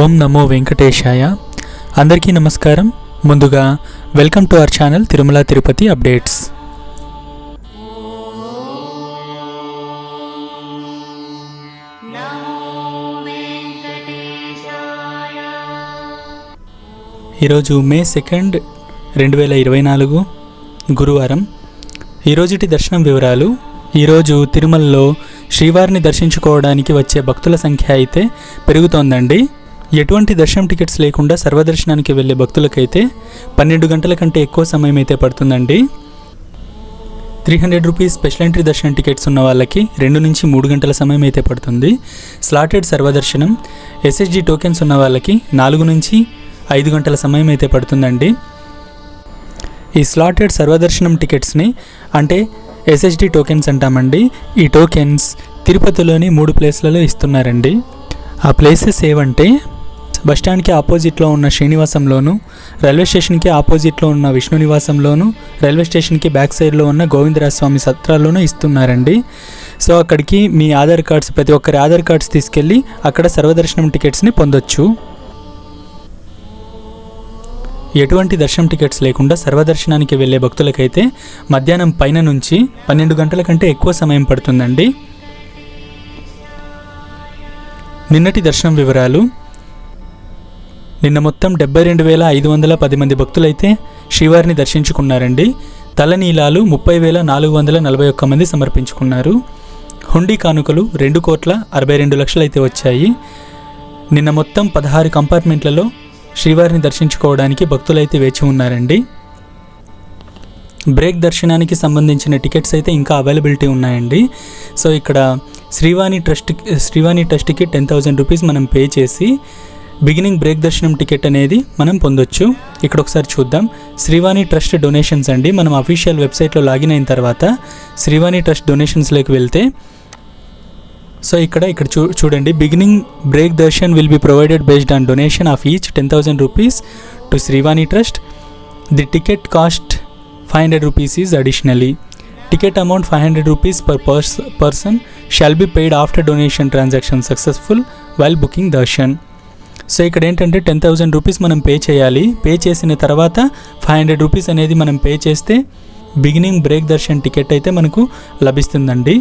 ఓం నమో వెంకటేశాయ. అందరికీ నమస్కారం. ముందుగా welcome to our channel Tirumala Tirupati updates. ఈరోజు మే సెకండ్ రెండు వేల ఇరవై నాలుగు గురువారం. ఈరోజుటి దర్శనం వివరాలు ఈరోజు తిరుమలలో శ్రీవారిని దర్శించుకోవడానికి వచ్చే భక్తుల సంఖ్య అయితే పెరుగుతోందండి. ఎటువంటి దర్శనం టికెట్స్ లేకుండా సర్వదర్శనానికి వెళ్ళే భక్తులకైతే పన్నెండు గంటల కంటే ఎక్కువ సమయం అయితే పడుతుందండి. Three hundred rupees special entry దర్శనం టికెట్స్ ఉన్న వాళ్ళకి రెండు నుంచి మూడు గంటల సమయం అయితే పడుతుంది. స్లాటెడ్ సర్వదర్శనం ఎస్ఎస్జి టోకెన్స్ ఉన్న వాళ్ళకి నాలుగు నుంచి ఐదు గంటల సమయం అయితే పడుతుందండి. ఈ స్లాటెడ్ సర్వదర్శనం టికెట్స్ని అంటే ఎస్ఎస్డి టోకెన్స్ అంటామండి. ఈ టోకెన్స్ తిరుపతిలోని మూడు ప్లేస్లలో ఇస్తున్నారండి. ఆ ప్లేసెస్ ఏవంటే బస్ స్టాండ్కి ఆపోజిట్లో ఉన్న శ్రీనివాసంలోను రైల్వే స్టేషన్కి ఆపోజిట్లో ఉన్న విష్ణు నివాసంలోను రైల్వే స్టేషన్కి బ్యాక్ సైడ్లో ఉన్న గోవిందరాజస్వామి సత్రాల్లోనూ ఇస్తున్నారండి. సో అక్కడికి మీ ఆధార్ కార్డ్స్ ప్రతి ఒక్కరి ఆధార్ కార్డ్స్ తీసుకెళ్ళి అక్కడ సర్వదర్శనం టికెట్స్ని పొందొచ్చు. ఎటువంటి దర్శనం టికెట్స్ లేకుండా సర్వదర్శనానికి వెళ్ళే భక్తులకైతే మధ్యాహ్నం పైన నుంచి పన్నెండు గంటల కంటే ఎక్కువ సమయం పడుతుందండి. నిన్నటి దర్శనం వివరాలు నిన్న మొత్తం డెబ్బై రెండు వేల ఐదు వందల పది మంది భక్తులైతే శ్రీవారిని దర్శించుకున్నారండి. తలనీలాలు ముప్పై వేల నాలుగు వందల నలభై ఒక్క మంది సమర్పించుకున్నారు. హుండీ కానుకలు రెండు కోట్ల అరవై రెండు లక్షలు అయితే వచ్చాయి. నిన్న మొత్తం పదహారు కంపార్ట్మెంట్లలో శ్రీవారిని దర్శించుకోవడానికి భక్తులైతే వేచి ఉన్నారండి. బ్రేక్ దర్శనానికి సంబంధించిన టికెట్స్ అయితే ఇంకా అవైలబిలిటీ ఉన్నాయండి. సో ఇక్కడ శ్రీవాణి ట్రస్ట్ శ్రీవాణి ట్రస్ట్కి టెన్ థౌజండ్ రూపీస్ మనం పే చేసి బిగినింగ్ బ్రేక్ దర్శనం టికెట్ అనేది మనం పొందొచ్చు. ఇక్కడ ఒకసారి చూద్దాం. శ్రీవాణి ట్రస్ట్ డొనేషన్స్ అండి. మనం అఫీషియల్ వెబ్సైట్లో లాగిన్ అయిన తర్వాత శ్రీవాణి ట్రస్ట్ డొనేషన్స్లోకి వెళ్తే సో ఇక్కడ ఇక్కడ చూ చూడండి. Beginning break darshan will be provided based on donation of each ten thousand rupees to Srivani trust. The ticket cost five hundred rupees is additionally. Ticket amount five hundred rupees per pers person shall be paid after donation transaction successful while booking darshan. So ఇక్కడ ఏంటంటే ten thousand rupees మనం pay చేయాలి. Pay చేసిన తర్వాత five hundred rupees అనేది మనం pay చేస్తే beginning break Darshan ticket అయితే మనకు లభిస్తుందండి.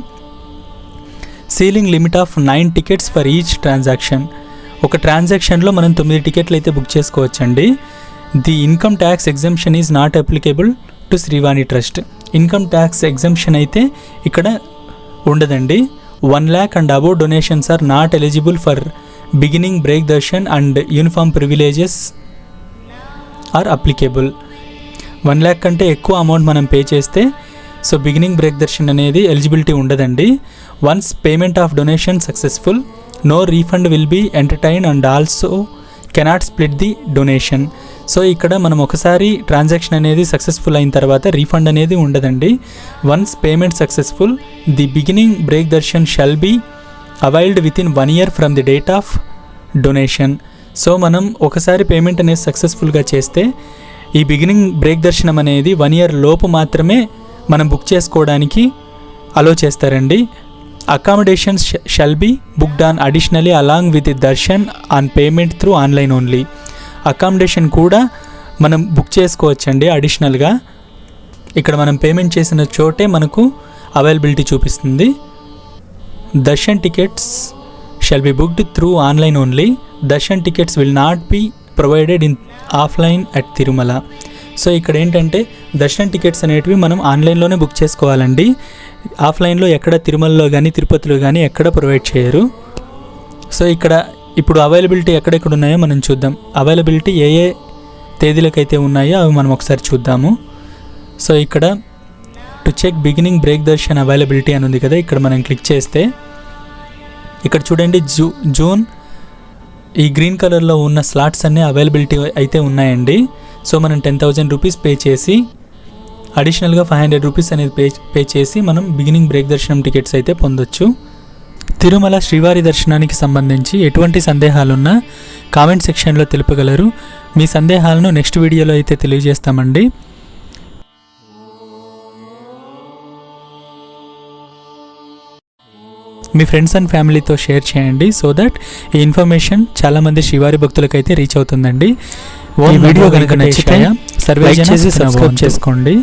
Ceiling limit of nine tickets for each transaction. ఒక ట్రాన్సాక్షన్లో మనం తొమ్మిది టికెట్లు అయితే బుక్ చేసుకోవచ్చండి. The income tax exemption is not applicable to Srivani trust. Income tax exemption అయితే ఇక్కడ ఉండదండి. One lakh and above donations are not eligible for beginning break darshan and uniform privileges are applicable one lakh కంటే ఎక్కువ amount మనం pay చేస్తే so beginning break Darshan అనేది eligibility ఉండదండి once payment of donation successful no refund will be entertain and also cannot split the donation so ఇక్కడ మనం ఒకసారి transaction అనేది సక్సెస్ఫుల్ అయిన తర్వాత రీఫండ్ అనేది ఉండదండి once payment successful the beginning break darshan shall be availed within one year from the date of donation so మనం ఒకసారి పేమెంట్ అనేది సక్సెస్ఫుల్గా చేస్తే ఈ బిగినింగ్ బ్రేక్ దర్శనం అనేది వన్ ఇయర్ లోపు మాత్రమే మనం బుక్ చేసుకోవడానికి అలో చేస్తారండి accommodations shall be booked on additionally along with darshan on payment through online only accommodation కూడా మనం బుక్ చేసుకోవచ్చండి అడిషనల్గా ఇక్కడ మనం పేమెంట్ చేసిన చోటే మనకు అవైలబిలిటీ చూపిస్తుంది darshan tickets shall be booked through online only. Darshan tickets will not be provided in offline at Tirumala. So ఇక్కడ ఏంటంటే దర్శనం టికెట్స్ అనేటివి మనం ఆన్లైన్లోనే బుక్ చేసుకోవాలండి. ఆఫ్లైన్లో ఎక్కడ తిరుమలలో కానీ తిరుపతిలో కానీ ఎక్కడ ప్రొవైడ్ చేయరు. సో ఇక్కడ ఇప్పుడు అవైలబిలిటీ ఎక్కడెక్కడ ఉన్నాయో మనం చూద్దాం. అవైలబిలిటీ ఏ ఏ తేదీలకైతే ఉన్నాయో అవి మనం ఒకసారి చూద్దాము. సో ఇక్కడ to check beginning break darshan availability అని ఉంది కదా ఇక్కడ మనం క్లిక్ చేస్తే ఇక్కడ చూడండి జూ జూన్ ఈ గ్రీన్ కలర్లో ఉన్న స్లాట్స్ అన్నీ అవైలబిలిటీ అయితే ఉన్నాయండి. సో మనం టెన్ థౌజండ్ రూపీస్ పే చేసి అడిషనల్గా ఫైవ్ హండ్రెడ్ రూపీస్ అనేది పే పే చేసి మనం బిగినింగ్ బ్రేక్ దర్శనం టికెట్స్ అయితే పొందొచ్చు. తిరుమల శ్రీవారి దర్శనానికి సంబంధించి ఎటువంటి సందేహాలున్నా కామెంట్ సెక్షన్లో తెలుపగలరు. మీ సందేహాలను నెక్స్ట్ వీడియోలో అయితే తెలియజేస్తామండి. మీ ఫ్రెండ్స్ అండ్ ఫ్యామిలీతో షేర్ చేయండి సో దట్ ఈ ఇన్ఫర్మేషన్ చాలామంది శ్రీవారి భక్తులకైతే రీచ్ అవుతుందండి. ఈ వీడియో కనుక నచ్చితే సర్వే చేసి సబ్స్క్రైబ్ చేసుకోండి.